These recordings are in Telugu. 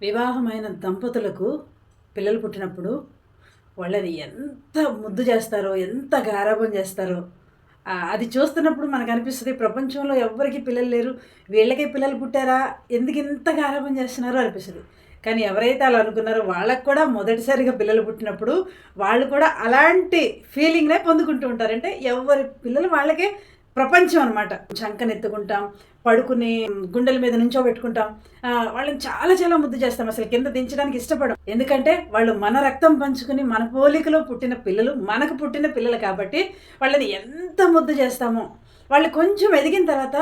వివాహమైన దంపతులకు పిల్లలు పుట్టినప్పుడు వాళ్ళని ఎంత ముద్దు చేస్తారో ఎంత గారాబం చేస్తారో. అది చూస్తున్నప్పుడు మనకు అనిపిస్తుంది ప్రపంచంలో ఎవరికి పిల్లలు లేరు. వీళ్ళకే పిల్లలు పుట్టారా? ఎందుకు ఇంత గారాబం చేస్తున్నారో అనిపిస్తుంది. కానీ ఎవరైతే అలా అనుకున్నారో వాళ్ళకు కూడా మొదటిసారిగా పిల్లలు పుట్టినప్పుడు వాళ్ళు కూడా అలాంటి ఫీలింగ్నే పొందుకుంటూ ఉంటారంటే ఎవరి పిల్లలు వాళ్ళకే ప్రపంచం అనమాట చంకనెత్తుకుంటాం పడుకుని గుండెల మీద నుంచో పెట్టుకుంటాం. వాళ్ళని చాలా చాలా ముద్దు చేస్తాం. అసలు కింద దించడానికి ఇష్టపడం. ఎందుకంటే వాళ్ళు మన రక్తం పంచుకుని మన పోలికలో పుట్టిన పిల్లలు మనకు పుట్టిన పిల్లలు కాబట్టి వాళ్ళని ఎంత ముద్దు చేస్తామో. వాళ్ళు కొంచెం ఎదిగిన తర్వాత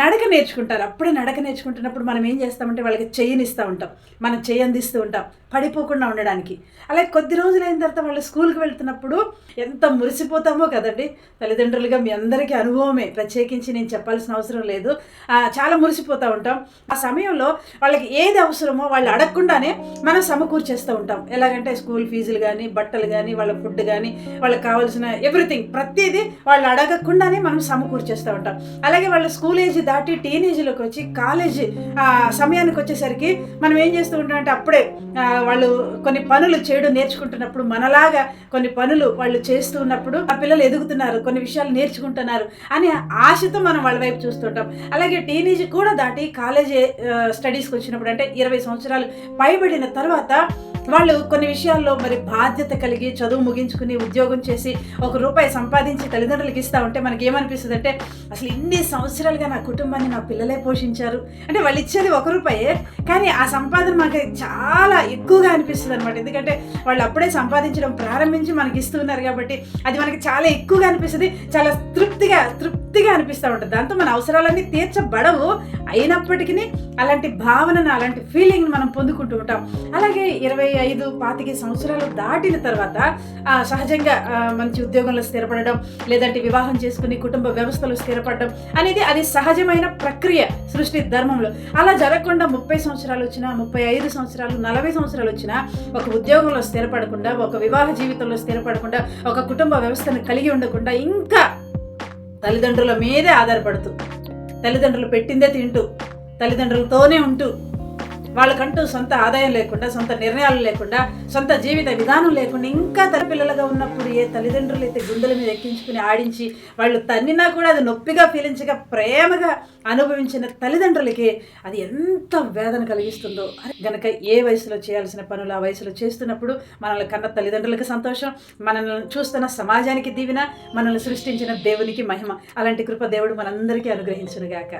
నడక నేర్చుకుంటారు. అప్పుడే నడక నేర్చుకుంటున్నప్పుడు మనం ఏం చేస్తామంటే వాళ్ళకి చెయ్యినిస్తూ ఉంటాం. మనం చేయి అందిస్తూ ఉంటాం. పడిపోకుండా ఉండడానికి. అలాగే కొద్ది రోజులు అయిన తర్వాత వాళ్ళు స్కూల్కి వెళ్తున్నప్పుడు ఎంత మురిసిపోతామో కదండి. తల్లిదండ్రులుగా మీ అందరికీ అనుభవమే. ప్రత్యేకించి నేను చెప్పాల్సిన అవసరం లేదు. చాలా మురిసిపోతూ ఉంటాం. ఆ సమయంలో వాళ్ళకి ఏది అవసరమో వాళ్ళు అడగకుండానే మనం సమకూర్చేస్తూ ఉంటాం. ఎలాగంటే స్కూల్ ఫీజులు కానీ బట్టలు కానీ వాళ్ళ ఫుడ్ కానీ వాళ్ళకి కావాల్సిన ఎవ్రీథింగ్ ప్రతిదీ వాళ్ళు అడగకుండానే మనం సమకూర్చేస్తూ ఉంటాం. అలాగే వాళ్ళ స్కూల్ ఏజ్ దాటి టీనేజ్లోకి వచ్చి కాలేజ్ సమయానికి వచ్చేసరికి మనం ఏం చేస్తూ ఉంటాం అంటే అప్పుడే వాళ్ళు కొన్ని పనులు చేయడం నేర్చుకుంటున్నప్పుడు మనలాగా కొన్ని పనులు వాళ్ళు చేస్తూ ఉన్నప్పుడు ఆ పిల్లలు ఎదుగుతున్నారు కొన్ని విషయాలు నేర్చుకుంటున్నారు అనే ఆశతో మనం వాళ్ళ వైపు చూస్తుంటాం. అలాగే టీనేజ్ కూడా దాటి కాలేజ్ స్టడీస్కి వచ్చినప్పుడు అంటే ఇరవై సంవత్సరాలు పైబడిన తర్వాత వాళ్ళు కొన్ని విషయాల్లో మరి బాధ్యత కలిగి చదువు ముగించుకుని ఉద్యోగం చేసి ఒక రూపాయి సంపాదించి తల్లిదండ్రులకు ఇస్తూ ఉంటే మనకి ఏమనిపిస్తుంది అంటే అసలు ఇన్ని సంవత్సరాలుగా నా కుటుంబాన్ని నా పిల్లలే పోషించారు. అంటే వాళ్ళు ఇచ్చేది ఒక రూపాయే కానీ ఆ సంపాదన మనకి చాలా ఎక్కువగా అనిపిస్తుంది అనమాట ఎందుకంటే వాళ్ళు అప్పుడే సంపాదించడం ప్రారంభించి మనకి ఇస్తున్నారు కాబట్టి అది మనకి చాలా ఎక్కువగా అనిపిస్తుంది చాలా తృప్తిగా తృప్తి తృప్తిగా అనిపిస్తూ ఉంటుంది. దాంతో మన అవసరాలన్నీ తీర్చబడవు. అయినప్పటికీ అలాంటి భావనను అలాంటి ఫీలింగ్ని మనం పొందుకుంటూ ఉంటాం. అలాగే ఇరవై ఐదు పాతిక సంవత్సరాలు దాటిన తర్వాత సహజంగా మంచి ఉద్యోగంలో స్థిరపడడం లేదంటే వివాహం చేసుకుని కుటుంబ వ్యవస్థలో స్థిరపడడం అనేది అది సహజమైన ప్రక్రియ సృష్టి ధర్మంలో. అలా జరగకుండా ముప్పై సంవత్సరాలు వచ్చినా ముప్పై ఐదు సంవత్సరాలు నలభై సంవత్సరాలు వచ్చినా ఒక ఉద్యోగంలో స్థిరపడకుండా ఒక వివాహ జీవితంలో స్థిరపడకుండా ఒక కుటుంబ వ్యవస్థను కలిగి ఉండకుండా ఇంకా తల్లిదండ్రుల మీదే ఆధారపడుతూ తల్లిదండ్రులు పెట్టిందే తింటూ తల్లిదండ్రులతోనే ఉంటూ వాళ్ళకంటూ సొంత ఆదాయం లేకుండా సొంత నిర్ణయాలు లేకుండా సొంత జీవిత విధానం లేకుండా ఇంకా తన పిల్లలుగా ఉన్నప్పుడు ఏ తల్లిదండ్రులు అయితే గుండెల మీద ఎక్కించుకుని ఆడించి వాళ్ళు తన్నినా కూడా అది నొప్పిగా ఫీలించగా ప్రేమగా అనుభవించిన తల్లిదండ్రులకి అది ఎంత వేదన కలిగిస్తుందో. గనక ఏ వయసులో చేయాల్సిన పనులు ఆ వయసులో చేస్తున్నప్పుడు మనల్ని కన్న తల్లిదండ్రులకి సంతోషం మనల్ని చూస్తున్న సమాజానికి దీవెన మనల్ని సృష్టించిన దేవునికి మహిమ. అలాంటి కృప దేవుడు మనందరికీ అనుగ్రహించునుగాక.